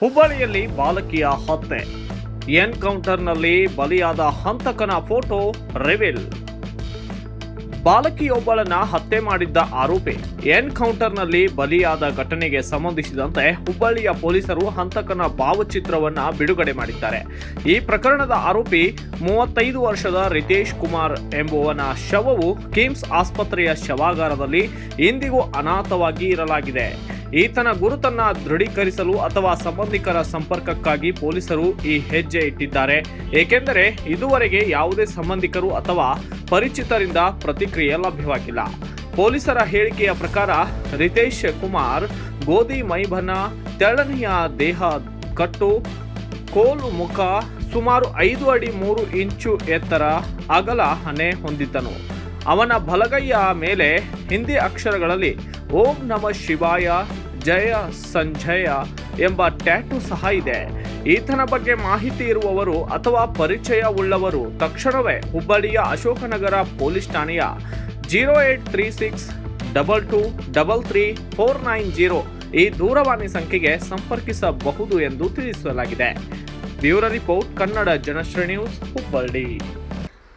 ಹುಬ್ಬಳ್ಳಿಯಲ್ಲಿ ಬಾಲಕಿಯ ಹತ್ಯೆ. ಎನ್ಕೌಂಟರ್ನಲ್ಲಿ ಬಲಿಯಾದ ಹಂತಕನ ಫೋಟೋ ರಿವೀಲ್. ಬಾಲಕಿಯೊಬ್ಬಳನ್ನ ಹತ್ಯೆ ಮಾಡಿದ್ದ ಆರೋಪಿ ಎನ್ಕೌಂಟರ್ನಲ್ಲಿ ಬಲಿಯಾದ ಘಟನೆಗೆ ಸಂಬಂಧಿಸಿದಂತೆ ಹುಬ್ಬಳ್ಳಿಯ ಪೊಲೀಸರು ಹಂತಕನ ಭಾವಚಿತ್ರವನ್ನ ಬಿಡುಗಡೆ ಮಾಡಿದ್ದಾರೆ. ಈ ಪ್ರಕರಣದ ಆರೋಪಿ ಮೂವತ್ತೈದು ವರ್ಷದ ರಿತೇಶ್ ಕುಮಾರ್ ಎಂಬುವನ ಶವವು ಕಿಮ್ಸ್ ಆಸ್ಪತ್ರೆಯ ಶವಾಗಾರದಲ್ಲಿ ಇಂದಿಗೂ ಅನಾಥವಾಗಿ ಇರಲಾಗಿದೆ. ಈತನ ಗುರುತನ್ನ ದೃಢೀಕರಿಸಲು ಅಥವಾ ಸಂಬಂಧಿಕರ ಸಂಪರ್ಕಕ್ಕಾಗಿ ಪೊಲೀಸರು ಈ ಹೆಜ್ಜೆ ಇಟ್ಟಿದ್ದಾರೆ. ಏಕೆಂದರೆ ಇದುವರೆಗೆ ಯಾವುದೇ ಸಂಬಂಧಿಕರು ಅಥವಾ ಪರಿಚಿತರಿಂದ ಪ್ರತಿಕ್ರಿಯೆ ಲಭ್ಯವಾಗಿಲ್ಲ. ಪೊಲೀಸರ ಹೇಳಿಕೆಯ ಪ್ರಕಾರ ರಿತೇಶ್ ಕುಮಾರ್, ಗೋಧಿ ಮೈಬನ ತೆಳ್ಳನೆಯ ದೇಹ ಕಟ್ಟು, ಕೋಲು ಮುಖ ಸುಮಾರು ಐದು ಅಡಿ ಮೂರು ಇಂಚು ಎತ್ತರ ಅಗಲ ಹಣೆ ಹೊಂದಿದ್ದನು. ಅವನ ಬಲಗೈಯ ಮೇಲೆ ಹಿಂದಿ ಅಕ್ಷರಗಳಲ್ಲಿ ಓಂ ನಮ ಶಿವಾಯ, ಜಯ ಸಂಜಯ ಎಂಬ ಟ್ಯಾಟೂ ಸಹ ಇದೆ. ಈತನ ಬಗ್ಗೆ ಮಾಹಿತಿ ಇರುವವರು ಅಥವಾ ಪರಿಚಯ ಉಳ್ಳವರು ತಕ್ಷಣವೇ ಹುಬ್ಬಳ್ಳಿಯ ಅಶೋಕನಗರ ಪೊಲೀಸ್ ಠಾಣೆಯ zero eight three six double two double three four nine zero ಈ ದೂರವಾಣಿ ಸಂಖ್ಯೆಗೆ ಸಂಪರ್ಕಿಸಬಹುದು ಎಂದು ತಿಳಿಸಲಾಗಿದೆ. Bureau report, Kannada Janashree news, Hubballi.